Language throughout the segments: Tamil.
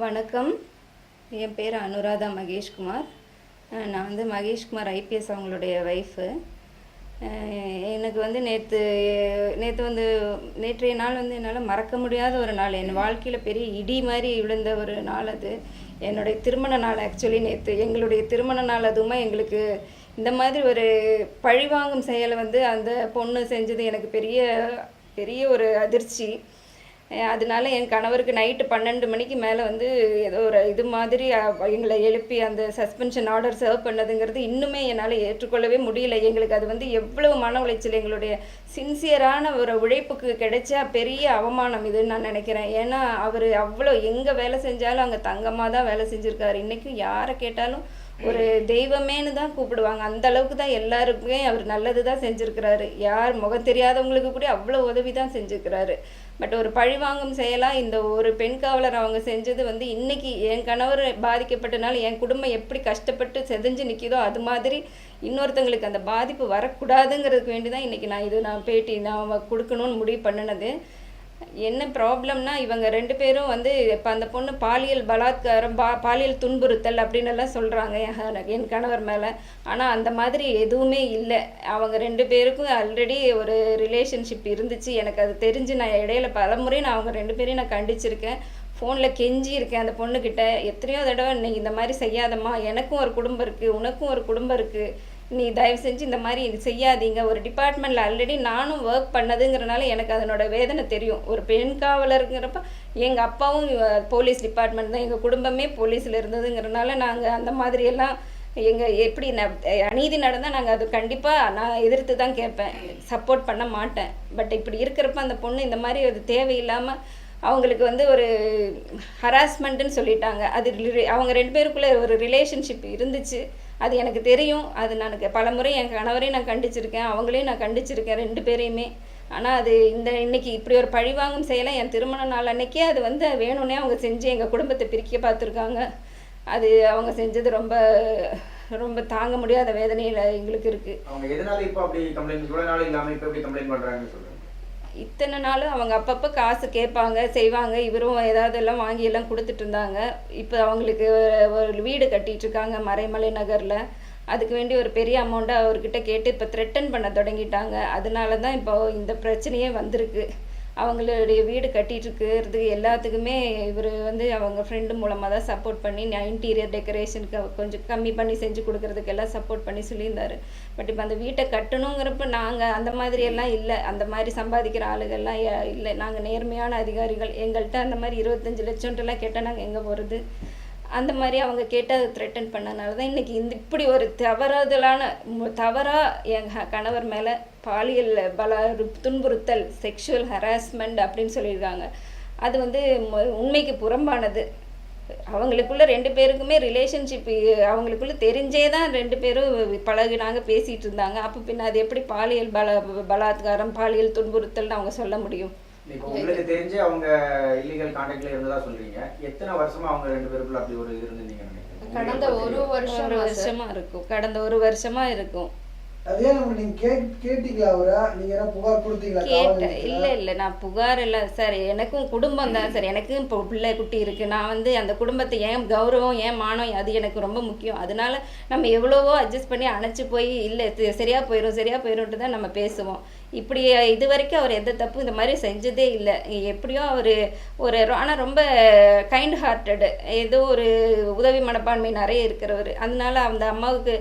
வணக்கம். என் பேர் அனுராதா மகேஷ்குமார். நான் வந்து மகேஷ்குமார் ஐபிஎஸ் அவங்களுடைய ஒய்ஃபு எனக்கு வந்து நேற்று நேற்று வந்து நேற்றைய நாள் வந்து என்னால் மறக்க முடியாத ஒரு நாள். என் வாழ்க்கையில் பெரிய இடி மாதிரி விழுந்த ஒரு நாள் அது. என்னுடைய திருமண நாள் ஆக்சுவலி நேற்று எங்களுடைய திருமண நாள் அதுவுமே எங்களுக்கு இந்த மாதிரி ஒரு பழிவாங்கும் செயலை வந்து அந்த பொண்ணு செஞ்சது எனக்கு பெரிய பெரிய ஒரு அதிர்ச்சி. அதனால என் கணவருக்கு நைட்டு பன்னெண்டு மணிக்கு மேலே வந்து ஏதோ ஒரு இது மாதிரி எங்களை எழுப்பி அந்த சஸ்பென்ஷன் ஆர்டர் சர்வ் பண்ணதுங்கிறது இன்னுமே என்னால் ஏற்றுக்கொள்ளவே முடியல. எங்களுக்கு அது வந்து எவ்வளவு மன உளைச்சல். எங்களுடைய சின்சியரான ஒரு உழைப்புக்கு கிடைச்ச பெரிய அவமானம் இதுன்னு நான் நினைக்கிறேன். ஏன்னா அவர் அவ்வளோ எங்கே வேலை செஞ்சாலும் அங்கே தங்கமாக தான் வேலை செஞ்சுருக்காரு. இன்றைக்கும் யாரை கேட்டாலும் ஒரு தெய்வமேன்னு தான் கூப்பிடுவாங்க. அந்த அளவுக்கு தான் எல்லாருக்குமே அவர் நல்லது தான் செஞ்சுருக்கிறாரு. யார் முகம் தெரியாதவங்களுக்கு கூட அவ்வளோ உதவி தான் செஞ்சுருக்கிறாரு. பட் ஒரு பழிவாங்கும் செயலாக இந்த ஒரு பெண் காவலர் அவங்க செஞ்சது வந்து இன்னைக்கு என் கணவர் பாதிக்கப்பட்டனால என் குடும்பம் எப்படி கஷ்டப்பட்டு செதஞ்சு நிற்கிதோ அது மாதிரி இன்னொருத்தங்களுக்கு அந்த பாதிப்பு வரக்கூடாதுங்கிறதுக்கு வேண்டி தான் இன்றைக்கி நான் இது நான் பேட்டி நான் கொடுக்கணும்னு முடிவு பண்ணினது. என்ன ப்ராப்ளம்னா இவங்க ரெண்டு பேரும் வந்து இப்போ அந்த பொண்ணு பாலியல் பலாத்காரம் பா பாலியல் துன்புறுத்தல் அப்படின்னு எல்லாம் சொல்கிறாங்க என் கணவர் மேலே. ஆனால் அந்த மாதிரி எதுவுமே இல்லை. அவங்க ரெண்டு பேருக்கும் ஆல்ரெடி ஒரு ரிலேஷன்ஷிப் இருந்துச்சு. எனக்கு அது தெரிஞ்சு நான் இடையில பலமுறை நான் அவங்க ரெண்டு பேரையும் நான் கண்டிச்சிருக்கேன். ஃபோனில் கெஞ்சி இருக்கேன் அந்த பொண்ணுக்கிட்ட எத்தனையோ தடவை நீ இந்த மாதிரி செய்யாதம்மா. எனக்கும் ஒரு குடும்பம் இருக்குது உனக்கும் ஒரு குடும்பம் இருக்குது நீ தயவு செஞ்சு இந்த மாதிரி இது செய்யாதீங்க. ஒரு டிபார்ட்மெண்ட்டில் ஆல்ரெடி நானும் ஒர்க் பண்ணதுங்கிறனால எனக்கு அதனோட வேதனை தெரியும். ஒரு பெண் காவலருங்கிறப்ப எங்கள் அப்பாவும் போலீஸ் டிபார்ட்மெண்ட் தான். எங்கள் குடும்பமே போலீஸில் இருந்ததுங்கிறனால நாங்கள் அந்த மாதிரியெல்லாம் எங்கள் எப்படி ந அநீதி நடந்தால் நாங்கள் அது கண்டிப்பாக நான் எதிர்த்து தான் கேட்பேன். சப்போர்ட் பண்ண மாட்டேன். பட் இப்படி இருக்கிறப்ப அந்த பொண்ணு இந்த மாதிரி அது தேவையில்லாமல் அவங்களுக்கு வந்து ஒரு ஹராஸ்மெண்ட்டுன்னு சொல்லிட்டாங்க. அது அவங்க ரெண்டு பேருக்குள்ளே ஒரு ரிலேஷன்ஷிப் இருந்துச்சு. அது எனக்கு தெரியும். அது நான் பல முறை என் கணவரையும் நான் கண்டிச்சிருக்கேன். அவங்களையும் நான் கண்டிச்சிருக்கேன். ரெண்டு பேரையுமே. ஆனால் அது இந்த இன்னைக்கு இப்படி ஒரு பழிவாங்கும் செயலை என் திருமண நாள் அன்னைக்கே அது வந்து வேணும்னே அவங்க செஞ்சு எங்கள் குடும்பத்தை பிரிக்க பார்த்துருக்காங்க. அது அவங்க செஞ்சது ரொம்ப ரொம்ப தாங்க முடியாத வேதனையில் எங்களுக்கு இருக்குது அவங்க எதனால இப்போ அப்படி கம்ப்ளைண்ட் இவ்வளவு நாள் இப்போ எப்படி கம்ப்ளைண்ட் பண்றாங்கன்னு சொல்லுங்கள் இத்தனை நாளும் அவங்க அப்பப்போ காசு கேட்பாங்க செய்வாங்க. இவரும் ஏதாவது எல்லாம் வாங்கி எல்லாம் கொடுத்துட்டு இருந்தாங்க. இப்போ அவங்களுக்கு ஒரு வீடு கட்டிட்டு இருக்காங்க மறைமலை நகரில். அதுக்கு வேண்டி ஒரு பெரிய அமௌண்ட்டை அவர்கிட்ட கேட்டு இப்போ த்ரெட்டன் பண்ண தொடங்கிட்டாங்க. அதனால தான் இப்போ இந்த பிரச்சனையே வந்திருக்கு. அவங்களுடைய வீடு கட்டிகிட்டு இருக்கிறது எல்லாத்துக்குமே இவர் வந்து அவங்க ஃப்ரெண்டு மூலமாக தான் சப்போர்ட் பண்ணி இன்டீரியர் டெக்கரேஷனுக்கு கொஞ்சம் கம்மி பண்ணி செஞ்சு கொடுக்கறதுக்கு எல்லாம் சப்போர்ட் பண்ணி சொல்லியிருந்தார். பட் இப்போ அந்த வீட்டை கட்டணுங்கிறப்ப நாங்கள் அந்த மாதிரி எல்லாம் இல்லை. அந்த மாதிரி சம்பாதிக்கிற ஆளுகள்லாம் இல்லை. நாங்கள் நேர்மையான அதிகாரிகள். எங்கள்கிட்ட அந்த மாதிரி இருபத்தஞ்சி லட்சம்ட்டுலாம் கேட்டால் நாங்கள் எங்கே போகிறது அந்த மாதிரி அவங்க கேட்டு அதை த்ரெட்டன் பண்ணனால தான் இன்றைக்கி இந்த இப்படி ஒரு தவறுதலான தவறாக என் கணவர் மேலே பாலியல் பல துன்புறுத்தல் செக்ஷுவல் ஹராஸ்மெண்ட் அப்படின்னு சொல்லியிருக்காங்க. அது வந்து உண்மைக்கு புறம்பானது. அவங்களுக்குள்ள ரெண்டு பேருக்குமே ரிலேஷன்ஷிப் அவங்களுக்குள்ள தெரிஞ்சே தான் ரெண்டு பேரும் பழகினாங்க பேசிகிட்டு இருந்தாங்க. அப்போ பின்ன அது எப்படி பாலியல் பல பலாத்காரம் பாலியல் துன்புறுத்தல்னு அவங்க சொல்ல முடியும்? இப்போ உங்களுக்கு தெரிஞ்சு அவங்க இல்லீகல் கான்டாக்ட்ல இருந்ததா சொல்றீங்க. எத்தனை வருஷமா அவங்க ரெண்டு பேருக்குள்ள அப்படி ஒரு இருந்தீங்க நினைக்கிறீங்க? கடந்த ஒரு வருஷம் ஒரு வருஷமா இருக்கும். கடந்த ஒரு வருஷமா இருக்கும். அதே நம்ம நீங்க கேட் கேட்டீங்களா அவரை? நீங்க என்ன புகார் கொடுத்தீங்களா? கேட்டேன்? இல்லை இல்லை. நான் புகார் இல்லை. சார் எனக்கும் குடும்பம் தான். சார் எனக்கும் இப்போ பிள்ளை குட்டி இருக்குது நான் வந்து அந்த குடும்பத்தை ஏன் கௌரவம் ஏன் மானம் அது எனக்கு ரொம்ப முக்கியம். அதனால நம்ம எவ்வளவோ அட்ஜஸ்ட் பண்ணி அணைச்சி போய் இல்லை சரியாக போயிடும் சரியாக போயிடும்ட்டு தான் நம்ம பேசுவோம். இப்படி இது வரைக்கும் அவர் எந்த தப்பு இந்த மாதிரி செஞ்சதே இல்லை. எப்படியோ அவர் ஒரு ஆனால் ரொம்ப கைண்ட் ஹார்ட்டடு ஏதோ ஒரு உதவி மனப்பான்மை நிறைய இருக்கிறவர். அதனால அந்த அம்மாவுக்கு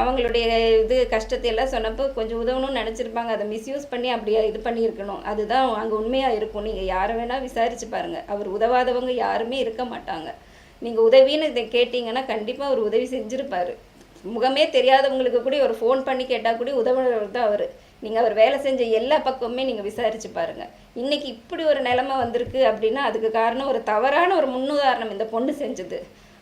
அவங்களுடைய இது கஷ்டத்தை எல்லாம் சொன்னப்போ கொஞ்சம் உதவணும்னு நினச்சிருப்பாங்க. அதை மிஸ்யூஸ் பண்ணி அப்படியே இது பண்ணியிருக்கணும். அதுதான் அங்கே உண்மையாக இருக்கும். நீங்கள் யாரை வேணால் விசாரிச்சு பாருங்கள் அவர் உதவாதவங்க யாருமே இருக்க மாட்டாங்க. நீங்கள் உதவின்னு இதை கேட்டிங்கன்னா கண்டிப்பாக அவர் உதவி செஞ்சுருப்பார். முகமே தெரியாதவங்களுக்கு கூட ஒரு ஃபோன் பண்ணி கேட்டால் கூட உதவுறவர் தான் அவர். நீங்கள் அவர் வேலை செஞ்ச எல்லா பக்கமுமே நீங்கள் விசாரிச்சு பாருங்கள் இன்றைக்கி இப்படி ஒரு நிலமை வந்திருக்கு அப்படின்னா அதுக்கு காரணம் ஒரு தவறான ஒரு முன்னுதாரணம் இந்த பொண்ணு செஞ்சது.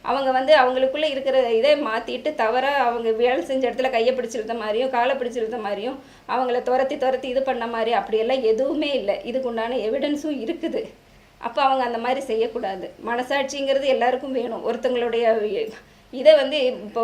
அவங்க வந்து அவங்களுக்குள்ளே இருக்கிற இதை மாற்றிட்டு தவறாக அவங்க வேலை செஞ்ச இடத்துல கையை பிடிச்சிருந்த மாதிரியும் காலை பிடிச்சிருந்த மாதிரியும் அவங்கள துரத்தி துரத்தி இது பண்ண மாதிரி அப்படியெல்லாம் எதுவுமே இல்லை. இதுக்கு உண்டான எவிடன்ஸும் இருக்குது. அப்போ அவங்க அந்த மாதிரி செய்யக்கூடாது. மனசாட்சிங்கிறது எல்லாருக்கும் வேணும். ஒருத்தங்களுடைய இதை வந்து இப்போ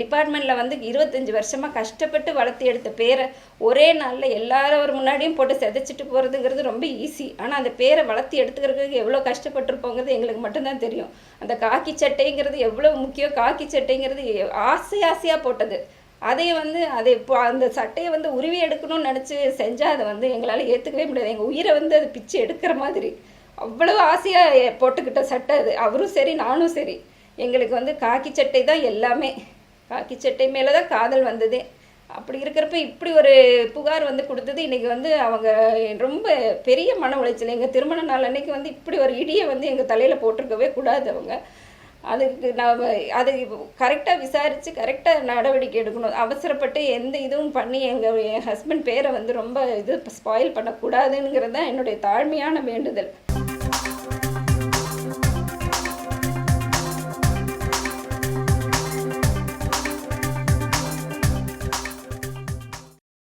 டிபார்ட்மெண்ட்டில் வந்து இருபத்தஞ்சி வருஷமாக கஷ்டப்பட்டு வளர்த்து எடுத்த பேரை ஒரே நாளில் எல்லாரும் முன்னாடியும் போட்டு செதைச்சிட்டு போகிறதுங்கிறது ரொம்ப ஈஸி ஆனால் அந்த பேரை வளர்த்து எடுத்துக்கிறதுக்கு எவ்வளோ கஷ்டப்பட்டுருப்போங்கிறது எங்களுக்கு மட்டும்தான் தெரியும். அந்த காக்கி சட்டைங்கிறது எவ்வளோ முக்கியம். காக்கி சட்டைங்கிறது ஆசை ஆசையாக போட்டது. அதை வந்து அதை இப்போ அந்த சட்டையை வந்து உருவி எடுக்கணும்னு நினச்சி செஞ்சால் அதை வந்து எங்களால் ஏற்றுக்கவே முடியாது. எங்கள் உயிரை வந்து அது பிச்சு எடுக்கிற மாதிரி. அவ்வளோ ஆசையாக போட்டுக்கிட்ட சட்டை அது. அவரும் சரி நானும் சரி. எங்களுக்கு வந்து காக்கி சட்டை தான் எல்லாமே. காக்கி சட்டை மேலே தான் காதல் வந்ததே. அப்படி இருக்கிறப்ப இப்படி ஒரு புகார் வந்து கொடுத்தது. இன்றைக்கி வந்து அவங்க ரொம்ப பெரிய மன உளைச்சல். எங்கள் திருமண நாள் அன்னைக்கு வந்து இப்படி ஒரு இடியை வந்து எங்கள் தலையில் போட்டிருக்கவே கூடாது அவங்க. அதுக்கு நாம் அது கரெக்டாக விசாரித்து கரெக்டாக நடவடிக்கை எடுக்கணும். அவசரப்பட்டு எந்த இதுவும் பண்ணி எங்கள் என் ஹஸ்பண்ட் பேரை வந்து ரொம்ப இது ஸ்பாயில் பண்ணக்கூடாதுங்கிறது தான் என்னுடைய தாழ்மையான வேண்டுதல்.